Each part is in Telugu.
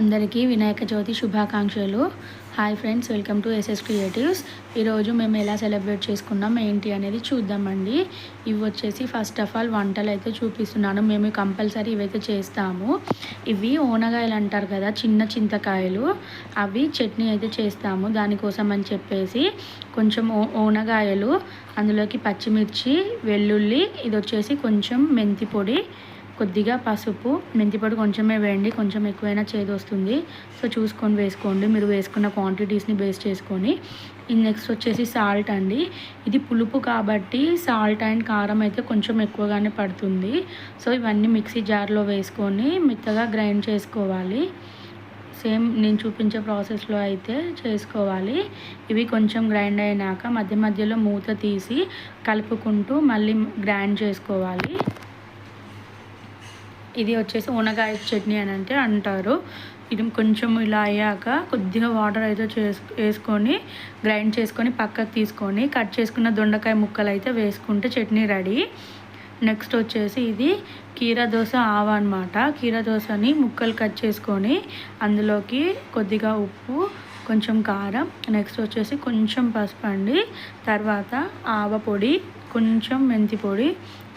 అందరికీ వినాయక చవితి శుభాకాంక్షలు. Hi friends welcome to SS creatives. ఈరోజు మేము ఎలా సెలబ్రేట్ చేసుకున్నాం ఏంటి అనేది చూద్దామండి. ఇవి వచ్చేసి ఫస్ట్ ఆఫ్ ఆల్ వంటలు అయితే చూపిస్తున్నాను. మేము కంపల్సరీ ఇవైతే చేస్తాము. ఇవి ఓనగాయలు అంటారు కదా చిన్న చింతకాయలు. అవి చట్నీ అయితే చేస్తాము. దానికోసం అని చెప్పేసి కొంచెం ఓ ఓనగాయలు అందులోకి పచ్చిమిర్చి వెల్లుల్లి ఇది వచ్చేసి కొంచెం మెంతి పొడి కొద్దిగా పసుపు మెంతిపొడి కొంచెమే వేయండి. కొంచెం ఎక్కువైనా చేదు వస్తుంది. సో చూసుకొని వేసుకోండి. మీరు వేసుకున్న క్వాంటిటీస్ని బేస్ చేసుకొని. నెక్స్ట్ వచ్చేసి సాల్ట్ అండి. ఇది పులుపు కాబట్టి సాల్ట్ అండ్ కారం అయితే కొంచెం ఎక్కువగానే పడుతుంది. సో ఇవన్నీ మిక్సీ జార్లో వేసుకొని మెత్తగా గ్రైండ్ చేసుకోవాలి. సేమ్ నేను చూపించే ప్రాసెస్లో అయితే చేసుకోవాలి. ఇవి కొంచెం గ్రైండ్ అయినాక మధ్య మధ్యలో మూత తీసి కలుపుకుంటూ మళ్ళీ గ్రైండ్ చేసుకోవాలి. ఇది వచ్చేసి ఉనగాయ చట్నీ అని అంటే అంటారు. ఇది కొంచెం ఇలా అయ్యాక కొద్దిగా వాటర్ అయితే చేసు వేసుకొని గ్రైండ్ చేసుకొని పక్కకు తీసుకొని కట్ చేసుకున్న దొండకాయ ముక్కలు అయితే వేసుకుంటే చట్నీ రెడీ. నెక్స్ట్ వచ్చేసి ఇది కీరా దోశ ఆవ అనమాట కీరా దోశని ముక్కలు కట్ చేసుకొని అందులోకి కొద్దిగా ఉప్పు కొంచెం కారం నెక్స్ట్ వచ్చేసి కొంచెం పసుపు అండి. తర్వాత ఆవ పొడి కొంచెం మెంతి పొడి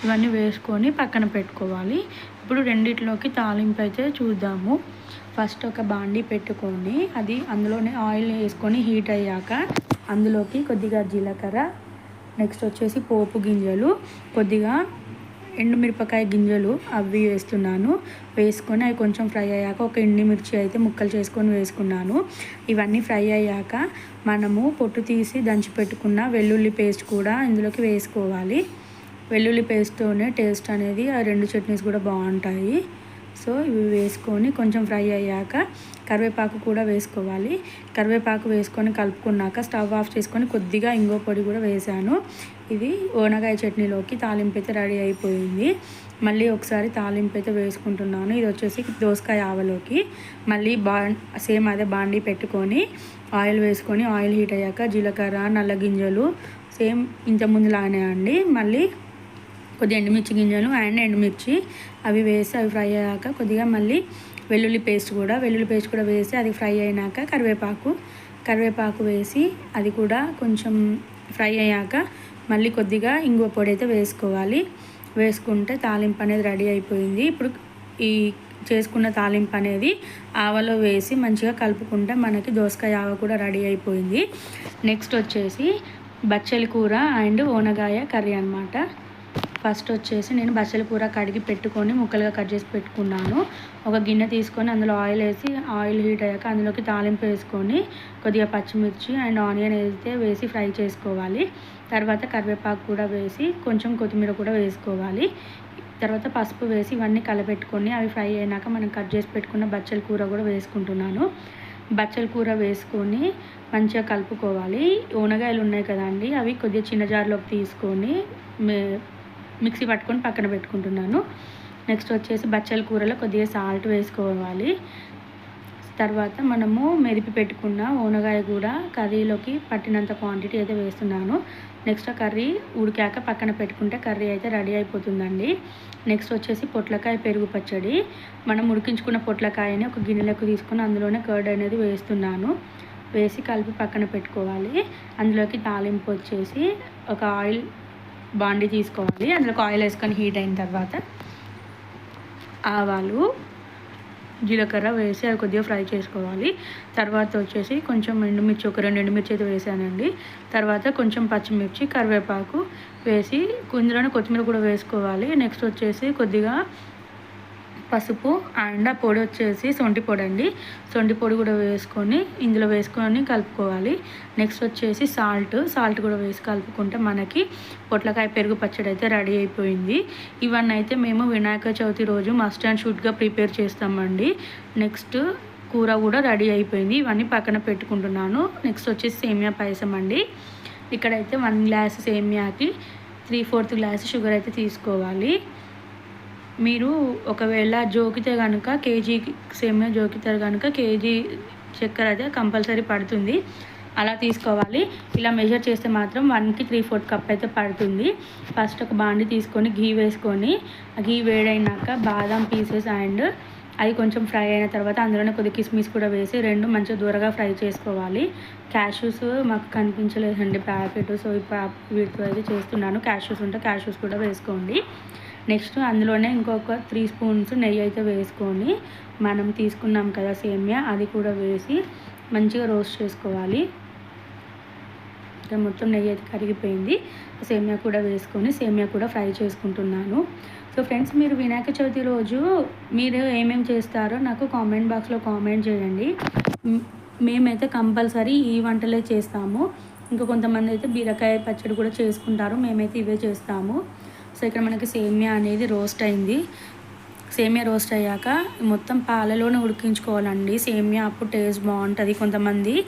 ఇవన్నీ వేసుకొని పక్కన పెట్టుకోవాలి. ఇప్పుడు రెండిట్లోకి తాలింపు అయితే చూద్దాము. ఫస్ట్ ఒక బాండి పెట్టుకొని అది అందులోనే ఆయిల్ వేసుకొని హీట్ అయ్యాక అందులోకి కొద్దిగా జీలకర్ర నెక్స్ట్ వచ్చేసి పోపు గింజలు కొద్దిగా ఎండుమిరపకాయ గింజలు అవి వేస్తున్నాను. వేసుకొని అవి కొంచెం ఫ్రై అయ్యాక ఒక ఎండుమిర్చి అయితే ముక్కలు చేసుకొని వేసుకున్నాను. ఇవన్నీ ఫ్రై అయ్యాక మనము పొట్టు తీసి దంచి పెట్టుకున్న వెల్లుల్లి పేస్ట్ కూడా ఇందులోకి వేసుకోవాలి. వెల్లుల్లి పేస్ట్తోనే టేస్ట్ అనేది ఆ రెండు చట్నీస్ కూడా బాగుంటాయి. సో ఇవి వేసుకొని కొంచెం ఫ్రై అయ్యాక కరివేపాకు కూడా వేసుకోవాలి. కరివేపాకు వేసుకొని కలుపుకున్నాక స్టవ్ ఆఫ్ చేసుకొని కొద్దిగా ఇంగో పొడి కూడా వేసాను. ఇది ఓనగాయ చట్నీలోకి తాలింపు అయితే రెడీ అయిపోయింది. మళ్ళీ ఒకసారి తాలింపు అయితే వేసుకుంటున్నాను. ఇది వచ్చేసి దోసకాయ ఆవలోకి. మళ్ళీ బా సేమ్ అదే బాండీ పెట్టుకొని ఆయిల్ వేసుకొని ఆయిల్ హీట్ అయ్యాక జీలకర్ర నల్ల గింజలు సేమ్ ఇంతకుముందులానే అండి. మళ్ళీ కొద్దిగా ఎండుమిర్చి గింజలు అండ్ ఎండుమిర్చి. అవి వేసి అవి ఫ్రై అయ్యాక కొద్దిగా మళ్ళీ వెల్లుల్లి పేస్ట్ కూడా వెల్లుల్లి పేస్ట్ కూడా వేసి అది ఫ్రై అయినాక కరివేపాకు కరివేపాకు వేసి అది కూడా కొంచెం ఫ్రై అయ్యాక మళ్ళీ కొద్దిగా ఇంగువ పొడి అయితే వేసుకోవాలి. వేసుకుంటే తాలింపు అనేది రెడీ అయిపోయింది. ఇప్పుడు ఈ చేసుకున్న తాలింపు అనేది ఆవలో వేసి మంచిగా కలుపుకుంటే మనకి దోసకాయ ఆవ కూడా రెడీ అయిపోయింది. నెక్స్ట్ వచ్చేసి బచ్చలి కూర అండ్ ఓనగాయ కర్రీ అనమాట ఫస్ట్ వచ్చేసి నేను బచ్చల కూర కడిగి పెట్టుకొని ముక్కలుగా కట్ చేసి పెట్టుకున్నాను. ఒక గిన్నె తీసుకొని అందులో ఆయిల్ వేసి ఆయిల్ హీట్ అయ్యాక అందులోకి తాలింపు వేసుకొని కొద్దిగా పచ్చిమిర్చి అండ్ ఆనియన్ వేస్తే వేసి ఫ్రై చేసుకోవాలి. తర్వాత కరివేపాకు కూడా వేసి కొంచెం కొత్తిమీర కూడా వేసుకోవాలి. తర్వాత పసుపు వేసి ఇవన్నీ కలపెట్టుకొని అవి ఫ్రై అయినాక మనం కట్ చేసి పెట్టుకున్న బచ్చల కూర కూడా వేసుకుంటున్నాను. బచ్చల కూర వేసుకొని మంచిగా కలుపుకోవాలి. ఊనగాయలు ఉన్నాయి కదండి అవి కొద్దిగా చిన్న జార్లోకి తీసుకొని మిక్సీ పట్టుకొని పక్కన పెట్టుకుంటున్నాను. నెక్స్ట్ వచ్చేసి బచ్చల కూరలో కొద్దిగా సాల్ట్ వేసుకోవాలి. తర్వాత మనము మెరిపి పెట్టుకున్న ఓనగాయ కూడా కర్రీలోకి పట్టినంత క్వాంటిటీ అయితే వేస్తున్నాను. నెక్స్ట్ కర్రీ ఉడికాక పక్కన పెట్టుకుంటే కర్రీ అయితే రెడీ అయిపోతుందండి. నెక్స్ట్ వచ్చేసి పొట్లకాయ పెరుగు పచ్చడి. మనం ఉడికించుకున్న పొట్లకాయని ఒక గిన్నెలోకి తీసుకొని అందులోనే కర్డ్ అనేది వేస్తున్నాను. వేసి కలిపి పక్కన పెట్టుకోవాలి. అందులోకి తాలింపు వచ్చేసి ఒక ఆయిల్ బాండీ తీసుకోవాలి. అందులోకి ఆయిల్ వేసుకొని హీట్ అయిన తర్వాత ఆవాలు జీలకర్ర వేసి అవి కొద్దిగా ఫ్రై చేసుకోవాలి. తర్వాత వచ్చేసి కొంచెం ఎండుమిర్చి ఒక రెండు ఎండుమిర్చి అయితే వేసానండి. తర్వాత కొంచెం పచ్చిమిర్చి కరివేపాకు వేసి ఇందులోనే కొత్తిమీర కూడా వేసుకోవాలి. నెక్స్ట్ వచ్చేసి కొద్దిగా పసుపు అండ్ ఆ పొడి వచ్చేసి సొంటి పొడి అండి. సొంటి పొడి కూడా వేసుకొని ఇందులో వేసుకొని కలుపుకోవాలి. నెక్స్ట్ వచ్చేసి సాల్ట్. సాల్ట్ కూడా వేసి కలుపుకుంటే మనకి పొట్లకాయ పెరుగు పచ్చడి అయితే రెడీ అయిపోయింది. ఇవన్నీ అయితే మేము వినాయక చవితి రోజు మస్ట్ అండ్ షూట్గా ప్రిపేర్ చేస్తామండి. నెక్స్ట్ కూర కూడా రెడీ అయిపోయింది. ఇవన్నీ పక్కన పెట్టుకుంటున్నాను. నెక్స్ట్ వచ్చేసి సేమియా పాయసం అండి. ఇక్కడైతే వన్ గ్లాస్ సేమియాకి త్రీ ఫోర్త్ గ్లాస్ షుగర్ అయితే తీసుకోవాలి. మీరు ఒకవేళ జోకితే కనుక కేజీ సేమియా జోకితే కనుక కేజీ చక్కెర అయితే కంపల్సరీ పడుతుంది. అలా తీసుకోవాలి. ఇలా మెజర్ చేస్తే మాత్రం వన్కి త్రీ ఫోర్త్ కప్ అయితే పడుతుంది. ఫస్ట్ ఒక బాండి తీసుకొని ఘీ వేసుకొని ఆ ఘీ వేడైనాక బాదం పీసెస్ అండ్ అది కొంచెం ఫ్రై అయిన తర్వాత అందులోనే కొద్దిగా కిస్మిస్ కూడా వేసి రెండు మంచిగా దూరగా ఫ్రై చేసుకోవాలి. క్యాష్యూస్ మాకు కనిపించలేదండి. ప్యాకెట్ సో ఇప్పుడు వీటితో అయితే చేస్తున్నాను. క్యాష్యూస్ ఉంటే క్యాష్యూస్ కూడా వేసుకోండి. నెక్స్ట్ అందులోనే ఇంకొక త్రీ స్పూన్స్ నెయ్యి అయితే వేసుకొని మనం తీసుకున్నాం కదా సేమియా అది కూడా వేసి మంచిగా రోస్ట్ చేసుకోవాలి. ఇంకా మొత్తం నెయ్యి అయితే కరిగిపోయింది. సేమియా కూడా వేసుకొని సేమియా కూడా ఫ్రై చేసుకుంటున్నాను. సో ఫ్రెండ్స్ మీరు వినాయక చవితి రోజు మీరు ఏమేమి చేస్తారో నాకు కామెంట్ బాక్స్లో కామెంట్ చేయండి. మేమైతే కంపల్సరీ ఈ వంటలే చేస్తాము. ఇంకా కొంతమంది అయితే బీరకాయ పచ్చడి కూడా చేసుకుంటారు. మేమైతే ఇవే చేస్తాము. సో ఇక్కడ మనకి సేమియా అనేది రోస్ట్ అయింది. సేమియా రోస్ట్ అయ్యాక మొత్తం పాలలోనే ఉడికించుకోవాలండి. సేమియా అప్పుడు టేస్ట్ బాగుంటుంది. కొంతమంది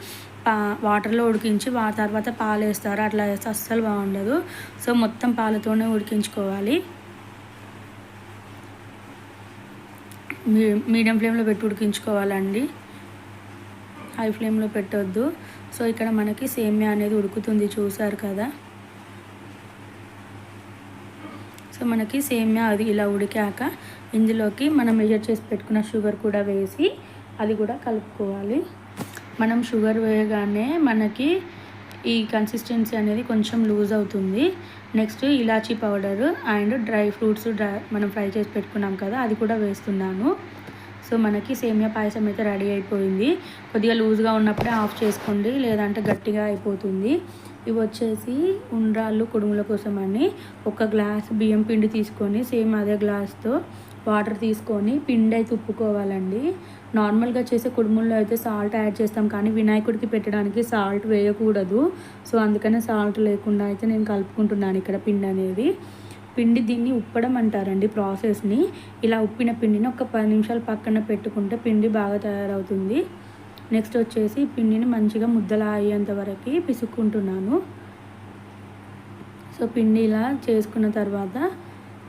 పా వాటర్లో ఉడికించి ఆ తర్వాత పాలు వేస్తారు. అట్లా వేస్తే అస్సలు బాగుండదు. సో మొత్తం పాలతోనే ఉడికించుకోవాలి. మీడియం ఫ్లేమ్లో పెట్టి ఉడికించుకోవాలండి. హై ఫ్లేమ్లో పెట్టొద్దు. సో ఇక్కడ మనకి సేమియా అనేది ఉడుకుతుంది. చూసారు కదా? సో మనకి సేమ్యా అది ఇలా ఉడికాక ఇందులోకి మనం మెజర్ చేసి పెట్టుకున్న షుగర్ కూడా వేసి అది కూడా కలుపుకోవాలి. మనం షుగర్ వేయగానే మనకి ఈ కన్సిస్టెన్సీ అనేది కొంచెం లూజ్ అవుతుంది. Next elaichi powder and dry fruits dry మనం ఫ్రై చేసి పెట్టుకున్నాం కదా అది కూడా వేస్తున్నాను. సో మనకి సేమియా పాయసం అయితే రెడీ అయిపోయింది. కొద్దిగా లూజ్గా ఉన్నప్పుడే ఆఫ్ చేసుకోండి లేదంటే గట్టిగా అయిపోతుంది. ఇవి వచ్చేసి ఉండ్రాళ్ళు కుడుముల కోసం అని ఒక గ్లాస్ బియ్యం పిండి తీసుకొని సేమ్ అదే గ్లాస్తో వాటర్ తీసుకొని పిండి అయితే ఉప్పుకోవాలండి. నార్మల్గా చేసే కుడుముల్లో అయితే సాల్ట్ యాడ్ చేస్తాం కానీ వినాయకుడికి పెట్టడానికి సాల్ట్ వేయకూడదు. సో అందుకనే సాల్ట్ లేకుండా అయితే నేను కలుపుకుంటున్నాను ఇక్కడ పిండి అనేది. పిండి దీన్ని ఉప్పడం అంటారండి ప్రాసెస్ని. ఇలా ఉప్పిన పిండిని ఒక పది నిమిషాలు పక్కన పెట్టుకుంటే పిండి బాగా తయారవుతుంది. నెక్స్ట్ వచ్చేసి పిండిని మంచిగా ముద్దలా అయ్యేంత వరకు పిసుక్కుంటున్నాను. సో పిండి ఇలా చేసుకున్న తర్వాత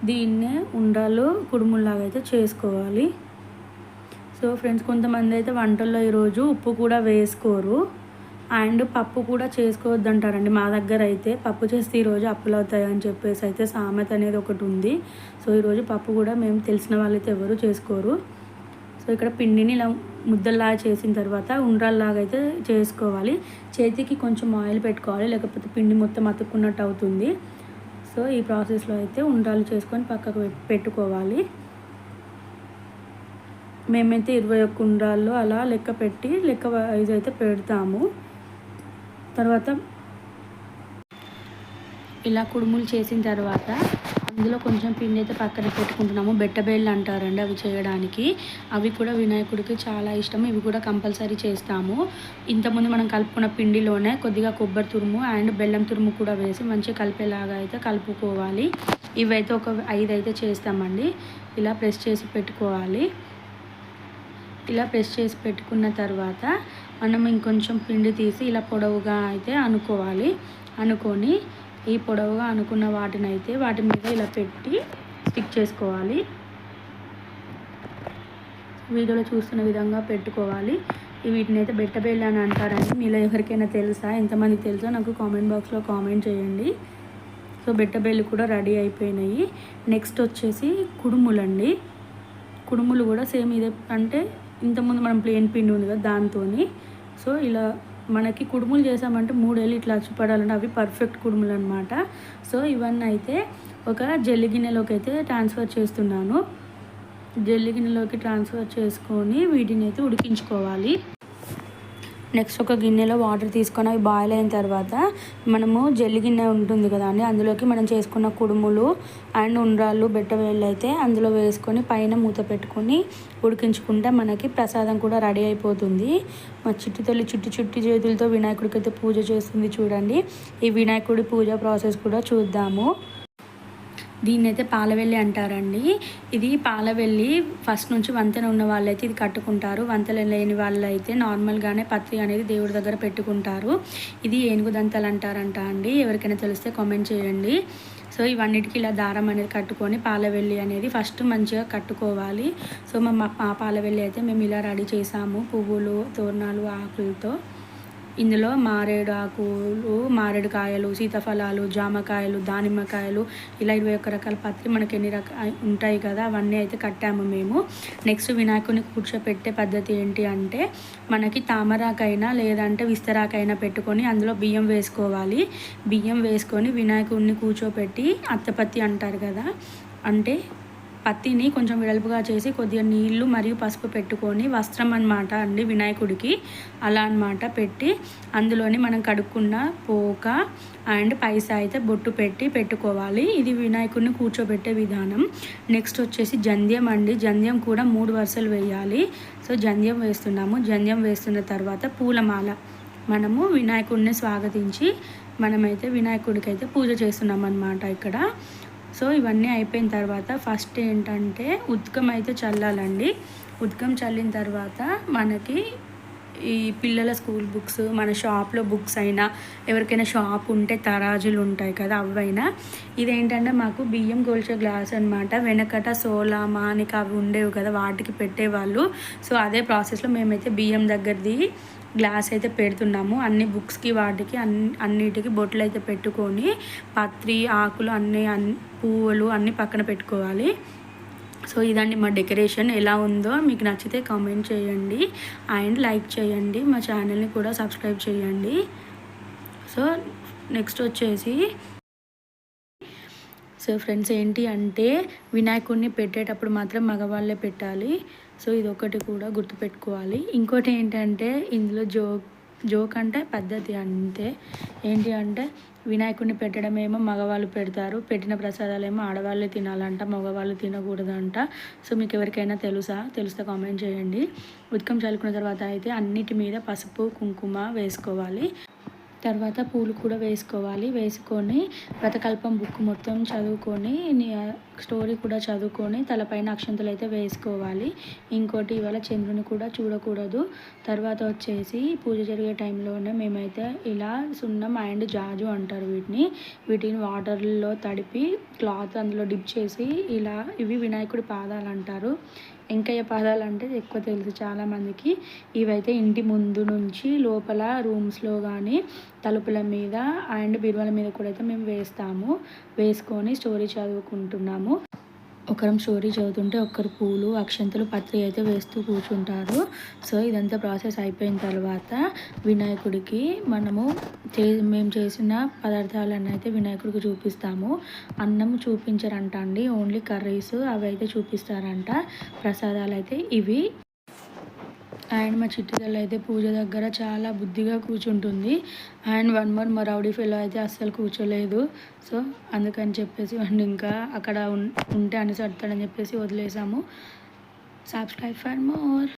దీన్నే ఉండాలు కుడుముల్లాగా అయితే చేసుకోవాలి. సో ఫ్రెండ్స్ కొంతమంది అయితే వంటల్లో ఈరోజు ఉప్పు కూడా వేసుకోరు. అండ్ పప్పు కూడా చేసుకోవద్దు అంటారండి మా దగ్గర అయితే పప్పు చేస్తే ఈరోజు అప్పులు అవుతాయని అని చెప్పేసి అయితే సామెత అనేది ఒకటి ఉంది. సో ఈరోజు పప్పు కూడా మేము తెలిసిన వాళ్ళైతే ఎవరు చేసుకోరు. సో ఇక్కడ పిండిని ఇలా ముద్దల్లాగా చేసిన తర్వాత ఉండ్రల్లాగా అయితే చేసుకోవాలి. చేతికి కొంచెం ఆయిల్ పెట్టుకోవాలి. లేకపోతే పిండి మొత్తం అతుక్కున్నట్టు అవుతుంది. సో ఈ ప్రాసెస్లో అయితే ఉండ్రాలు చేసుకొని పక్కకు పెట్టుకోవాలి. మేమైతే ఇరవై ఒక్క ఉండ్రాళ్ళు అలా లెక్క పెట్టి లెక్క వైజ్ అయితే పెడతాము. తర్వాత ఇలా కుడుములు చేసిన తర్వాత ఇందులో కొంచెం పిండి అయితే పక్కన పెట్టుకుంటున్నాము. బెట్టబేళ్ళు అంటారండి అవి చేయడానికి. అవి కూడా వినాయకుడికి చాలా ఇష్టం ఇవి కూడా కంపల్సరీ చేస్తాము. ఇంతకుముందు మనం కలుపుకున్న పిండిలోనే కొద్దిగా కొబ్బరి తురుము అండ్ బెల్లం తురుము కూడా వేసి మంచిగా కలిపేలాగా అయితే కలుపుకోవాలి. ఇవైతే ఒక ఐదు అయితే చేస్తామండి. ఇలా ప్రెస్ చేసి పెట్టుకోవాలి. ఇలా ప్రెస్ చేసి పెట్టుకున్న తర్వాత మనం ఇంకొంచెం పిండి తీసి ఇలా పొడవుగా అయితే అనుకోవాలి. అనుకొని ఈ పొడవుగా అనుకున్న వాటిని అయితే వాటి మీద ఇలా పెట్టి స్టిక్ చేసుకోవాలి. వీడియోలో చూస్తున్న విధంగా పెట్టుకోవాలి. వీటిని అయితే బెట్టబెల్లి అని అంటారండి. మీలో ఎవరికైనా తెలుసా? ఎంతమంది తెలుసో నాకు కామెంట్ బాక్స్లో కామెంట్ చేయండి. సో బెట్టబెల్లి కూడా రెడీ అయిపోయినాయి. నెక్స్ట్ వచ్చేసి కుడుములండి. కుడుములు కూడా సేమ్ ఇదే అంటే ఇంతకుముందు మనం ప్లేన్ పిండి ఉంది కదా దాంతో సో ఇలా మనకి కుడుములు చేసామంటే మూడేళ్ళు ఇట్లా అచ్చిపడాలంటే అవి పర్ఫెక్ట్ కుడుములు అనమాట సో ఇవన్నీ అయితే ఒక జల్లి గిన్నెలోకి అయితే ట్రాన్స్ఫర్ చేస్తున్నాను. జల్లి గిన్నెలోకి ట్రాన్స్ఫర్ చేసుకొని వీటిని అయితే ఉడికించుకోవాలి. నెక్స్ట్ ఒక గిన్నెలో వాటర్ తీసుకొని అవి బాయిల్ అయిన తర్వాత మనము జల్లి గిన్నె ఉంటుంది కదా అండి అందులోకి మనం చేసుకున్న కుడుములు అండ్ ఉండ్రాళ్ళు బెట్టవేళ్ళు అయితే అందులో వేసుకొని పైన మూత పెట్టుకొని ఉడికించుకుంటే మనకి ప్రసాదం కూడా రెడీ అయిపోతుంది. మా చిట్టి తల్లి చుట్టి చుట్టి చేతులతో వినాయకుడికి అయితే పూజ చేస్తుంది చూడండి. ఈ వినాయకుడి పూజ ప్రాసెస్ కూడా చూద్దాము. దీన్ని అయితే పాలవెల్లి అంటారండి. ఇది పాలవెల్లి ఫస్ట్ నుంచి వంతెన ఉన్న వాళ్ళైతే ఇది కట్టుకుంటారు. వంతెన లేని వాళ్ళైతే నార్మల్గానే పత్రి అనేది దేవుడి దగ్గర పెట్టుకుంటారు. ఇది ఏనుగు దంతలు అంటారంట అండి. ఎవరికైనా తెలిస్తే కామెంట్ చేయండి. సో ఇవన్నిటికీ ఇలా దారం అనేది కట్టుకొని పాలవెల్లి అనేది ఫస్ట్ మంచిగా కట్టుకోవాలి. సో మా పాలవెల్లి అయితే మేము ఇలా రెడీ చేసాము. పువ్వులు తోరణాలు ఆకులతో. ఇందులో మారేడు ఆకులు మారేడు కాయలు సీతాఫలాలు జామకాయలు దానిమ్మకాయలు ఇలా ఇరవై ఒక్క రకాల పత్రి మనకి ఎన్ని రకాలు ఉంటాయి కదా అవన్నీ అయితే కట్టాము మేము. నెక్స్ట్ వినాయకుని కూర్చోపెట్టే పద్ధతి ఏంటి అంటే మనకి తామరాకైనా లేదంటే విస్తరాకైనా పెట్టుకొని అందులో బియ్యం వేసుకోవాలి. బియ్యం వేసుకొని వినాయకుడిని కూర్చోపెట్టి అత్తపత్తి అంటారు కదా అంటే పత్తిని కొంచెం వెడల్పుగా చేసి కొద్దిగా నీళ్ళు మరియు పసుపు పెట్టుకొని వస్త్రం అనమాట అండి వినాయకుడికి. అలా అనమాట పెట్టి అందులోని మనం కడుక్కున్న పోక అండ్ పైసా అయితే బొట్టు పెట్టి పెట్టుకోవాలి. ఇది వినాయకుడిని కూర్చోబెట్టే విధానం. నెక్స్ట్ వచ్చేసి జంధ్యం అండి. జంధ్యం కూడా మూడు వరుసలు వేయాలి. సో జంధ్యం వేస్తున్నాము. జంధ్యం వేస్తున్న తర్వాత పూలమాల. మనము వినాయకుడిని స్వాగతించి మనమైతే వినాయకుడికి అయితే పూజ చేస్తున్నాం అనమాట ఇక్కడ. సో ఇవన్నీ అయిపోయిన తర్వాత ఫస్ట్ ఏంటంటే ఉద్కం అయితే చల్లాలండి. ఉద్కం చల్లిన తర్వాత మనకి ఈ పిల్లల స్కూల్ బుక్స్ మన షాప్లో బుక్స్ అయినా ఎవరికైనా షాప్ ఉంటే తరాజులు ఉంటాయి కదా అవైనా. ఇదేంటంటే మాకు బియ్యం కొలిచే గ్లాస్ అనమాట వెనకట సోలా మానిక అవి ఉండేవి కదా వాటికి పెట్టేవాళ్ళు. సో అదే ప్రాసెస్లో మేమైతే బియ్యం దగ్గరది గ్లాస్ అయితే పెడుతున్నాము. అన్ని బుక్స్కి వాటికి అన్ని అన్నిటికి బొట్లు అయితే పెట్టుకొని పత్రి ఆకులు అన్ని అన్ని పువ్వులు అన్నీ పక్కన పెట్టుకోవాలి. సో ఇదండి మా డెకరేషన్ ఎలా ఉందో. మీకు నచ్చితే కామెంట్ చేయండి అండ్ లైక్ చేయండి. మా ఛానల్ని కూడా సబ్స్క్రైబ్ చేయండి. సో నెక్స్ట్ వచ్చేసి సో ఫ్రెండ్స్ ఏంటి అంటే వినాయకుడిని పెట్టేటప్పుడు మాత్రం మగవాళ్ళే పెట్టాలి. సో ఇది ఒకటి కూడా గుర్తుపెట్టుకోవాలి. ఇంకోటి ఏంటంటే ఇందులో జోక్ జోక్ అంటే పద్ధతి అంతే. ఏంటి అంటే వినాయకుడిని పెట్టడమేమో మగవాళ్ళు పెడతారు. పెట్టిన ప్రసాదాలు ఏమో ఆడవాళ్ళే తినాలంట మగవాళ్ళు తినకూడదంట. సో మీకు ఎవరికైనా తెలుసా? తెలిస్తే కామెంట్ చేయండి. ఉత్కం చల్లుకున్న తర్వాత అయితే అన్నిటి మీద పసుపు కుంకుమ వేసుకోవాలి. తర్వాత పూలు కూడా వేసుకోవాలి. వేసుకొని వ్రతకల్పం బుక్ మొత్తం చదువుకొని స్టోరీ కూడా చదువుకొని తలపైన అక్షంతలు అయితే వేసుకోవాలి. ఇంకోటి ఇవాళ చంద్రుని కూడా చూడకూడదు. తర్వాత వచ్చేసి పూజ జరిగే టైంలోనే మేమైతే ఇలా సున్నం అండ్ జాజు అంటారు వీటిని. వీటిని వాటర్లో తడిపి క్లాత్ అందులో డిప్ చేసి ఇలా ఇవి వినాయకుడి పాదాలు అంటారు. వెంకయ్య పాదాలు అంటే ఎక్కువ తెలుసు చాలామందికి. ఇవైతే ఇంటి ముందు నుంచి లోపల రూమ్స్లో కానీ తలుపుల మీద అండ్ బీరువాల మీద కూడా అయితే మేము వేస్తాము. వేసుకొని స్టోరీ చదువుకుంటున్నాము. ఒకరం స్టోరీ చదువుతుంటే ఒకరు పూలు అక్షంతలు పత్రి అయితే వేస్తూ కూర్చుంటారు. సో ఇదంతా ప్రాసెస్ అయిపోయిన తర్వాత వినాయకుడికి మనము చే మేము చేసిన పదార్థాలను అయితే వినాయకుడికి చూపిస్తాము. అన్నం చూపించరంట అండి. ఓన్లీ కర్రీస్ అవి అయితే చూపిస్తారంట. ప్రసాదాలు అయితే ఇవి. అండ్ మా చిట్టిదల్ అయితే పూజ దగ్గర చాలా బుద్ధిగా కూర్చుంటుంది. అండ్ వన్ మోర్ మా రౌడీ ఫెలో అయితే అస్సలు కూర్చోలేదు. సో అందుకని చెప్పేసి అండ్ ఇంకా అక్కడ ఉంటే అనిసడతాడని చెప్పేసి వదిలేసాము. Subscribe for more.